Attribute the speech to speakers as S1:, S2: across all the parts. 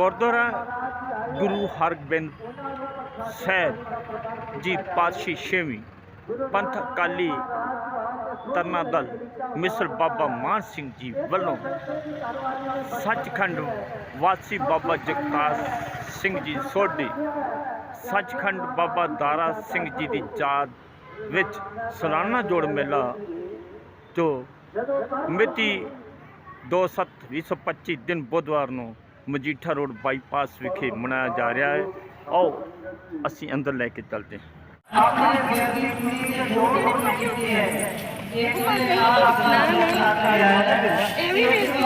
S1: ਗੁਰਦੁਆਰਾ ਗੁਰੂ ਹਰਗੋਬਿੰਦ ਸਾਹਿਬ ਜੀ ਪਾਤਸ਼ਾਹੀ ਛੇਵੀਂ ਪੰਥ ਅਕਾਲੀ ਤਰਨਾ ਦਲ ਮਿਸਰ ਬਾਬਾ ਮਾਨ ਸਿੰਘ ਜੀ ਵੱਲੋਂ ਸੱਚਖੰਡ ਵਾਸੀ ਬਾਬਾ ਜਗਤਾਰ ਸਿੰਘ ਜੀ ਸੋਢੀ, ਸੱਚਖੰਡ ਬਾਬਾ ਦਾਰਾ ਸਿੰਘ ਜੀ ਦੀ ਯਾਦ ਵਿੱਚ ਸਲਾਨਾ ਜੋੜ ਮੇਲਾ ਜੋ ਮਿਤੀ 2/7/2025 ਦਿਨ ਬੁੱਧਵਾਰ ਨੂੰ ਮਜੀਠਾ ਰੋਡ ਬਾਈਪਾਸ ਵਿਖੇ ਮਨਾਇਆ ਜਾ ਰਿਹਾ ਹੈ ਆਓ ਅਸੀਂ ਅੰਦਰ ਲੈ ਕੇ ਚੱਲਦੇ ਹਾਂ
S2: ਇਹ ਵੀ ਵੇਚਦੀ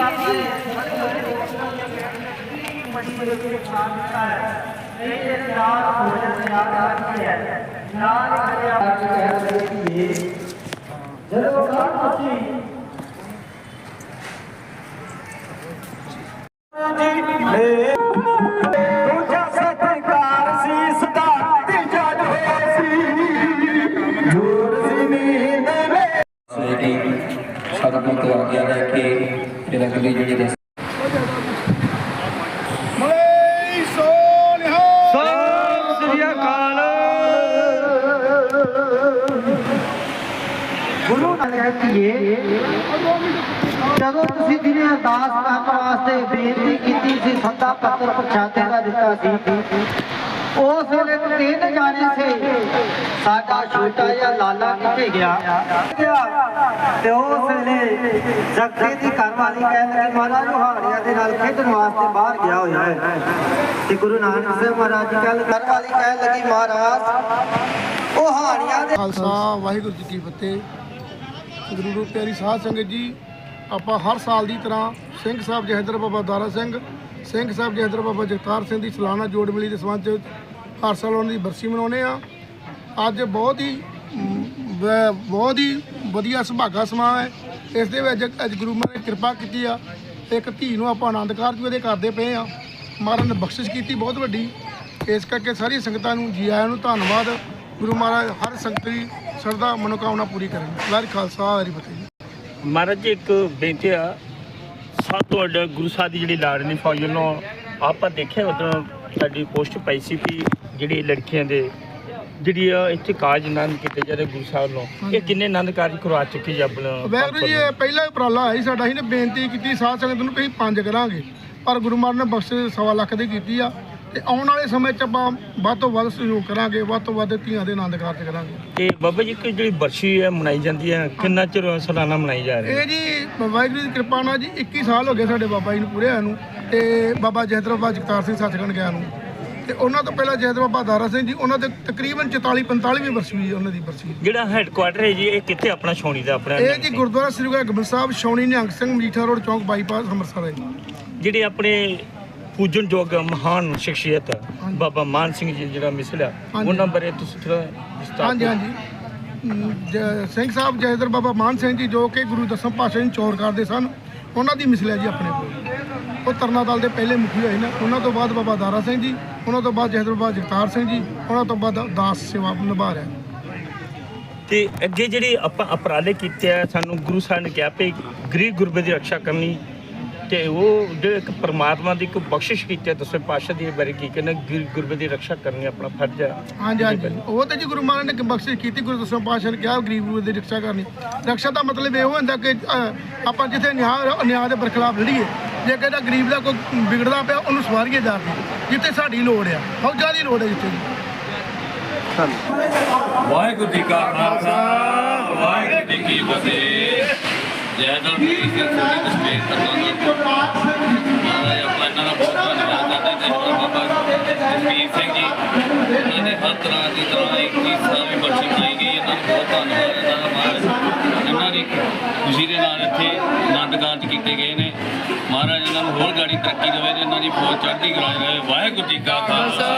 S3: ਗੁਰੂ ਨਾਨਕ ਕੀਏ ਜਦੋਂ ਤੁਸੀਂ ਦਿਨੇ ਅਰਦਾਸ ਕਰਨ ਵਾਸਤੇ ਬੇਨਤੀ ਕੀਤੀ ਸੀ ਸੱਦਾ ਪੱਤਰ ਪ੍ਰਸ਼ਾਦੇ ਦਾ ਦਿੱਤਾ ਸੀ, ਉਸ ਵੇਲੇ ਤਿੰਨ ਜਾਣੇ ਸੀ। ਸਾਡਾ ਛੋਟਾ ਜਿਹਾ ਲਾਲਾ ਕਿੱਥੇ ਗਿਆ? ਤੇ ਉਸ ਵੇਲੇ ਜਗਤੇ ਦੀ ਘਰਵਾਲੀ ਕਹਿਣ ਲੱਗੀ, ਮਹਾਰਾਜ ਹਾੜੀਆਂ ਦੇ ਨਾਲ ਖੇਡਣ ਵਾਸਤੇ ਬਾਹਰ ਗਿਆ ਹੋਇਆ ਹੈ। ਤੇ ਗੁਰੂ ਨਾਨਕ ਸਾਹਿਬ ਮਹਾਰਾਜ ਜੀ ਕਹਿਣ ਘਰਵਾਲੀ ਕਹਿਣ ਲੱਗੀ, ਮਹਾਰਾਜ, ਉਹ ਹਾੜੀਆਂ ਦੇ
S4: ਖਾਲਸਾ, ਵਾਹਿਗੁਰੂ ਜੀ ਕੀ ਫਤਿਹ। ਗੁਰੂ ਰੂਪ ਪਿਆਰੀ ਸਾਧ ਸੰਗਤ ਜੀ, ਆਪਾਂ ਹਰ ਸਾਲ ਦੀ ਤਰ੍ਹਾਂ ਸਿੰਘ ਸਾਹਿਬ ਜਹਦਰ ਬਾਬਾ ਦਾਰਾ ਸਿੰਘ ਸਿੰਘ ਸਾਹਿਬ ਜਹਦਰ ਬਾਬਾ ਜਗਤਾਰ ਸਿੰਘ ਦੀ ਸਲਾਨਾ ਜੋੜ ਮਿਲੀ ਦੇ ਸੰਬੰਧ 'ਚ ਹਰ ਸਾਲ ਉਹਨਾਂ ਦੀ ਬਰਸੀ ਮਨਾਉਂਦੇ ਆ ਅੱਜ ਬਹੁਤ ਹੀ ਬਹੁਤ ਹੀ ਵਧੀਆ ਸੁਭਾਗਾ ਸਮਾਂ ਹੈ। ਇਸ ਦੇ ਵਿੱਚ ਅੱਜ ਗੁਰੂ ਮਹਾਰਾਜ ਨੇ ਕਿਰਪਾ ਕੀਤੀ ਆ। ਇੱਕ ਧੀ ਨੂੰ ਆਪਾਂ ਆਨੰਦ ਕਾਰਜ ਵੀ ਉਹਦੇ ਕਰਦੇ ਪਏ ਆ ਮਹਾਰਾਜ ਨੇ ਬਖਸ਼ਿਸ਼ ਕੀਤੀ ਬਹੁਤ ਵੱਡੀ। ਇਸ ਕਰਕੇ ਸਾਰੀ ਸੰਗਤਾਂ ਨੂੰ, ਜੀ ਆਇਆਂ ਨੂੰ ਧੰਨਵਾਦ। ਗੁਰੂ ਮਹਾਰਾਜ ਹਰ ਸੰਗਤ ਦੀ ਸਰਦਾ ਮਨੋਕਾਮਨਾ ਪੂਰੀ ਕਰਨ। ਵਾਹਿਗੁਰੂ ਖਾਲਸਾ ਵਾਹਿਗੁਰੂ ਫਤਿਹ
S1: ਮਹਾਰਾਜ ਜੀ ਇੱਕ ਬੇਨਤੀ ਆ। ਸਭ ਤੋਂ ਵੱਡਾ ਗੁਰੂ ਸਾਹਿਬ ਦੀ ਜਿਹੜੀ ਲਾੜਨੀ ਫੌਜ ਵੱਲੋਂ ਆਪਾਂ ਦੇਖਿਆ ਉਦੋਂ ਸਾਡੀ ਪੋਸਟ ਪਈ ਸੀ ਵੀ ਜਿਹੜੀ ਲੜਕੀਆਂ ਦੇ ਜਿਹੜੀ ਇੱਥੇ ਕਾਜ ਆਨੰਦ ਕੀਤੇ ਜਾ ਰਹੇ ਗੁਰੂ ਸਾਹਿਬ ਨੂੰ ਇਹ ਕਿੰਨੇ ਆਨੰਦ ਕਾਰਜ ਕਰਵਾ ਚੁੱਕੇ ਜੀ ਆਪਣਾ
S4: ਵਾਹਿਗੁਰੂ ਜੀ ਇਹ ਪਹਿਲਾ ਹੀ ਉਪਰਾਲਾ ਆਈ ਸਾਡਾ ਸੀ ਨੇ ਬੇਨਤੀ ਕੀਤੀ ਸਾਧ ਸੰਗਤ ਨੂੰ ਕਿ ਪੰਜ ਕਰਾਂਗੇ। ਪਰ ਗੁਰੂ ਮਹਾਰਾਜ ਨੇ ਬਖਸ਼ ਸਵਾ ਲੱਖ ਦੀ ਕੀਤੀ ਆ। ਤੇ ਆਉਣ ਵਾਲੇ ਸਮੇਂ 'ਚ ਆਪਾਂ ਵੱਧ ਤੋਂ ਵੱਧ ਸਹਿਯੋਗ ਕਰਾਂਗੇ ਵੱਧ ਤੋਂ ਵੱਧ ਧੀਆਂ ਦੇ ਆਨੰਦ ਕਾਰਜ ਕਰਾਂਗੇ।
S1: ਤੇ ਬਾਬਾ ਜੀ ਕਿ ਜਿਹੜੀ ਬਰਸ਼ੀ ਹੈ ਮਨਾਈ ਜਾਂਦੀ ਹੈ ਕਿੰਨਾ ਚਿਰ ਸਾਲਾਨਾ ਮਨਾਈ ਜਾ ਰਹੀ ਹੈ?
S4: ਇਹ ਜੀ ਵਾਹਿਗੁਰੂ ਦੀ ਕਿਰਪਾ ਨਾਲ ਜੀ 21 ਸਾਲ ਹੋ ਗਏ ਸਾਡੇ ਬਾਬਾ ਜੀ ਨੂੰ ਪੂਰੇ ਨੂੰ ਤੇ ਬਾਬਾ ਜਹਦਰ ਬਾਬਾ ਜਗਤਾਰ ਸਿੰਘ ਸੱਚਖੰਡ ਗਿਆ ਨੂੰ। ਤੇ ਉਹਨਾਂ ਤੋਂ ਪਹਿਲਾਂ ਜਹਦਰ ਬਾਬਾ ਦਾਰਾ ਸਿੰਘ ਜੀ ਉਹਨਾਂ ਦੇ ਤਕਰੀਬਨ 44 45ਵੀਂ ਬਰਸੀ ਹੋਈ ਉਹਨਾਂ ਦੀ ਬਰਸੀ।
S1: ਜਿਹੜਾ ਹੈੱਡਕੁਆਟਰ ਹੈ ਜੀ ਇਹ ਕਿੱਥੇ ਆਪਣਾ ਛਾਉਣੀ ਦਾ ਆਪਣਾ
S4: ਇਹ ਜੀ ਗੁਰਦੁਆਰਾ ਸ੍ਰੀ ਗੁਰੂ ਹਰਗੋਬਿੰਦ ਸਾਹਿਬ ਸ਼ੌਣੀ ਨਿਹੰਗ ਸਿੰਘ ਮਜੀਠਾ ਰੋਡ ਚੌਂਕ ਬਾਈਪਾਸ ਅੰਮ੍ਰਿਤਸਰ ਹੈ ਜੀ।
S1: ਜਿਹੜੇ ਆਪਣੇ ਪੂਜਨਯੋਗ ਮਹਾਨ ਸ਼ਖਸੀਅਤ ਬਾਬਾ ਮਾਨ ਸਿੰਘ ਜੀ ਜਿਹੜਾ ਮਿਸਲਿਆ
S4: ਹਾਂਜੀ।
S1: ਉਹਨਾਂ ਬਾਰੇ ਤੁਸੀਂ ਥੋੜਾ ਵਿਸਤਾਰ
S4: ਹਾਂਜੀ ਹਾਂਜੀ। ਜ- ਸਿੰਘ ਸਾਹਿਬ ਜੈਦਰ ਬਾਬਾ ਮਾਨ ਸਿੰਘ ਜੀ ਜੋ ਕਿ ਗੁਰੂ ਦਸਮ ਪਾਤਸ਼ਾਹ ਨੂੰ ਚੋਰ ਕਰਦੇ ਸਨ ਉਹਨਾਂ ਦੀ ਮਿਸਲਿਆ ਜੀ ਆਪਣੇ ਕੋਲ। ਉਹ ਤਰਨਾ ਦਲ ਦੇ ਪਹਿਲੇ ਮੁਖੀ ਹੋਏ ਨੇ। ਉਹਨਾਂ ਤੋਂ ਬਾਅਦ ਬਾਬਾ ਦਾਰਾ ਸਿੰਘ ਜੀ ਉਹਨਾਂ ਤੋਂ ਬਾਅਦ ਜੈਦਰ ਬਾਬਾ ਜਗਤਾਰ ਸਿੰਘ ਜੀ ਉਹਨਾਂ ਤੋਂ ਬਾਅਦ ਦਾਸ ਸੇਵਾ ਨਿਭਾ ਰਿਹਾ।
S1: ਤੇ ਅੱਗੇ ਜਿਹੜੇ ਆਪਾਂ ਉਪਰਾਲੇ ਕੀਤੇ ਆ ਸਾਨੂੰ ਗੁਰੂ ਸਾਹਿਬ ਨੇ ਕਿਹਾ ਵੀ ਗਰੀਬ ਗੁਰਬੇ ਦੀ ਰੱਖਿਆ ਕਰਨੀ ਤੇ ਉਹ ਜਿਹੜੇ ਇੱਕ ਪਰਮਾਤਮਾ ਦੀ ਇੱਕ ਬਖਸ਼ਿਸ਼ ਕੀਤੀ ਹੈ ਦਸਵੇਂ ਪਾਤਸ਼ਾਹ ਦੀ ਬਾਰੇ ਕੀ ਕਹਿੰਦੇ ਗੁਰਬੇ ਦੀ ਰੱਖਿਆ ਕਰਨੀ ਆਪਣਾ ਫਰਜ਼ ਹੈ।
S4: ਹਾਂਜੀ ਹਾਂਜੀ। ਉਹ ਤੇ ਜੀ ਗੁਰੂ ਮਹਾਰਾਜ ਨੇ ਬਖਸ਼ਿਸ਼ ਕੀਤੀ ਗੁਰੂ ਦਸਮ ਪਾਤਸ਼ਾਹ ਨੇ ਕਿਹਾ ਗਰੀਬ ਗੁਰੂ ਦੀ ਰੱਖਿਆ ਕਰਨੀ। ਰੱਖਿਆ ਦਾ ਮਤਲਬ ਇਹ ਹੁੰਦਾ ਕਿ ਅ, ਆਪਾਂ ਜਿੱਥੇ ਨਿਆਂ ਨਿਆਂ ਦੇ ਬਰਖਲਾਫ ਲੜੀਏ ਜੇ ਕਿਹਦਾ ਗਰੀਬ ਦਾ ਕੋਈ ਵਿਗੜਦਾ ਪਿਆ ਉਹਨੂੰ ਸਵਾਰੀਏ ਜਾ ਕੇ ਜਿੱਥੇ ਸਾਡੀ ਲੋੜ ਆ। ਫੌਜਾਂ ਦੀ ਲੋੜ ਹੈ ਜਿੱਥੇ ਜੀ
S5: ਵਾਹਿਗੁਰੂ ਜੀ ਕਾ ਖਾਲਸਾ ਵਾਹਿਗੁਰੂ ਜੀ ਕੀ ਫਤਿਹ। ਜੈ ਦਲ ਜੀ ਸਿੰਘ ਜੀ ਦੀ ਕਰਨਾ ਮਹਾਰਾਜ ਆਪਣਾ ਇਹਨਾਂ ਦਾ ਬਹੁਤ ਧੰਨਵਾਦ ਕਰਦੇ ਤੇ ਬਾਬਾ ਜਸਵੀਰ ਸਿੰਘ ਜੀ, ਇਹਨਾਂ ਨੇ ਹਰ ਤਰ੍ਹਾਂ ਦੀ ਤਰ੍ਹਾਂ ਇੱਕ ਚੀਜ਼ ਦਾ ਬਖਸ਼ੀ ਬਣਾਈ ਗਈ ਇਹਨਾਂ ਦਾ ਬਹੁਤ ਧੰਨਵਾਦ ਇਹਨਾਂ ਦਾ ਮਹਾਰਾਜ ਇਹਨਾਂ ਦੀ ਖੁਸ਼ੀ ਦੇ ਨਾਲ ਇੱਥੇ ਆਨੰਦ ਕਾਰਜ ਕੀਤੇ ਗਏ ਨੇ। ਮਹਾਰਾਜ ਇਹਨਾਂ ਨੂੰ ਹੋਰ ਗਾੜੀ ਤਰੱਕੀ ਦੇਵੇ ਤੇ ਇਹਨਾਂ ਦੀ ਫੌਜ ਚੜ੍ਹਦੀ ਕਲਾ ਰਹੇ। ਵਾਹਿਗੁਰੂ ਜੀ ਕਾ ਖਾਲਸਾ।